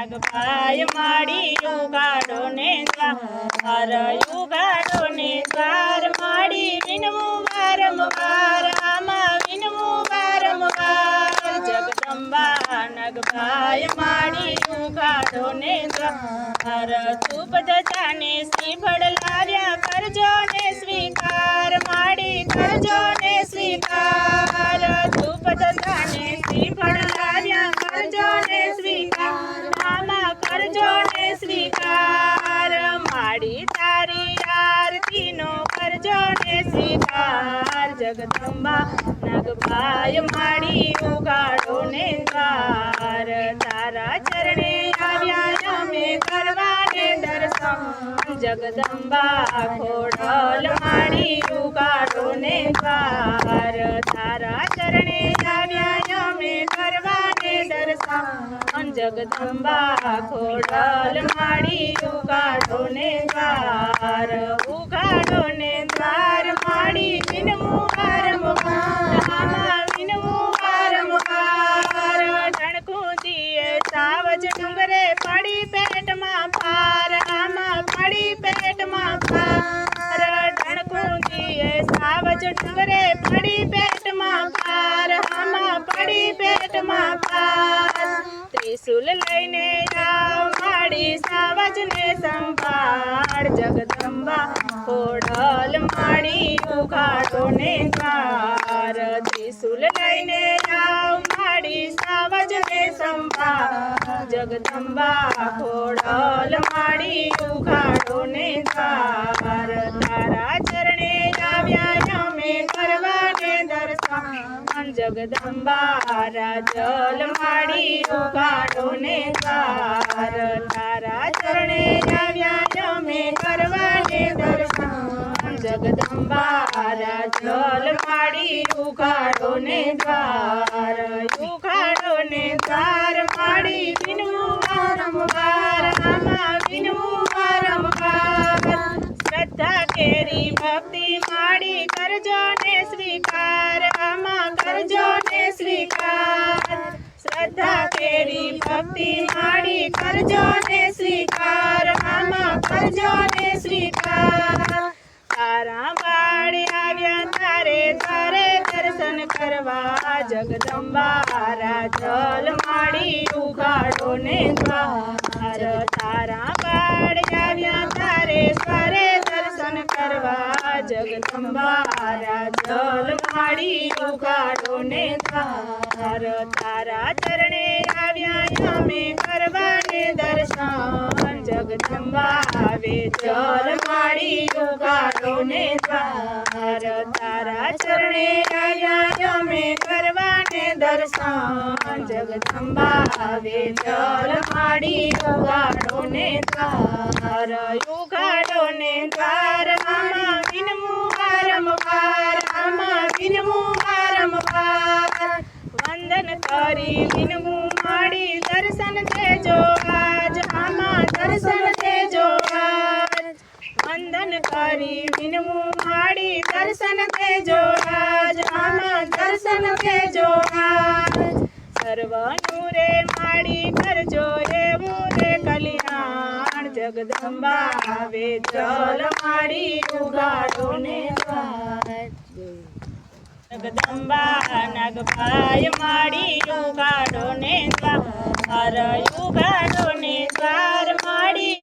નાગભાઈ માડી યુગાડો ને દ્વાર યુગાડો ને દ્વાર માડી વિનવું વારંવાર આમાં વિનવું વારંવાર જગદંબા નગભાઈ માડી યુગાડો ને દ્વાર તું બધાને શ્રીફળ લાવ્યા કરજો ને સ્વીકાર. સ્વીકાર જગદંબા, નાગભાઈ માડી ઉગાડો ને દ્વાર તારા ચરણે આવ્યા અમે કરવાને દર્શન. જગદંબા, ખોડલ માડી ઉગાડો ને દ્વાર તારા ચરણે આવ્યા અમે કરવાને દર્શન જગદંબા ખોડલ માડી ઉગાડો ને દ્વાર ઉગાડો ને દ્વાર માડી વિનમું વારંવાર વિનમું વારંવાર. ઢણકું દીએ સાવજ ડુંગરે પડી પેટમાં પાર આમાં પડી પેટમાં પાર. ઢણકું દીએ સાવજ ડુંગરે પડી પેટમાં પાર આમાં પડી પેટમાં પાર. ત્રિશુલ લઈને આવ માડી સાવજને સંભાળ. જગદંબા ખોડલ માણી ઉઘાડો ને દ્વાર ત્રિશુલ લઈને આવ માડી સાવજને સંભાળ. જગદંબા ખોડલ માણી ઉઘાડો ને દ્વાર તારા ચરણે આવ્યા અમે કરવાને દર્શન જગદંબા રાજલ માડી ઉઘાડો ને સાર. તારા ચરણે આવ્યા અમે કરવાને દર્શન. જગદંબા રાજલ માડી ઉઘાડો ને દ્વાર ઉઘાડો ને દ્વાર માડી વિનવું વારંવાર. આમાં વિનવું વારંવાર. શ્રદ્ધા કેરી ભક્તિ માડી કરજો શ્રદ્ધા તેરી ભક્તિ માડી કરજો ને સ્વીકાર મામા કરજો ને સ્વીકાર. તારા વાડે આવ્યા તારે તારે દર્શન કરવા, જગદંબા રાજલ માડી ઉગાડો ને દ્વાર તારા વાડે આવ્યા તારે તારે દર્શન કરવા, જગદંબા રાજલ માડી ઉગાડો ને તાર. તારા ચરણે આવ્યા અમે કરવાને દર્શન. જગદંબા આવે જલ માડી ઉગાડો ને તાર. તારા ચરણે આવ્યા અમે કરવાને દર્શન. જગદંબા આવે જલ માડી ઉગાડો ને તાર. ઉગાડો ને દ્વાર માડી દર્શન દેજો આજ. દર્શન દેજો આજ. વંદન કરી વિનવું દર્શન દેજો આજ. દર્શન દેજો આજ. સર્વનું રે માળી કરજો એવું રે કલ્યાણ. જગદંબા આવે જલ માડી ઉગાડો ને જગદંબા નાગભાઈ માડી ઉગાડો ને દ્વાર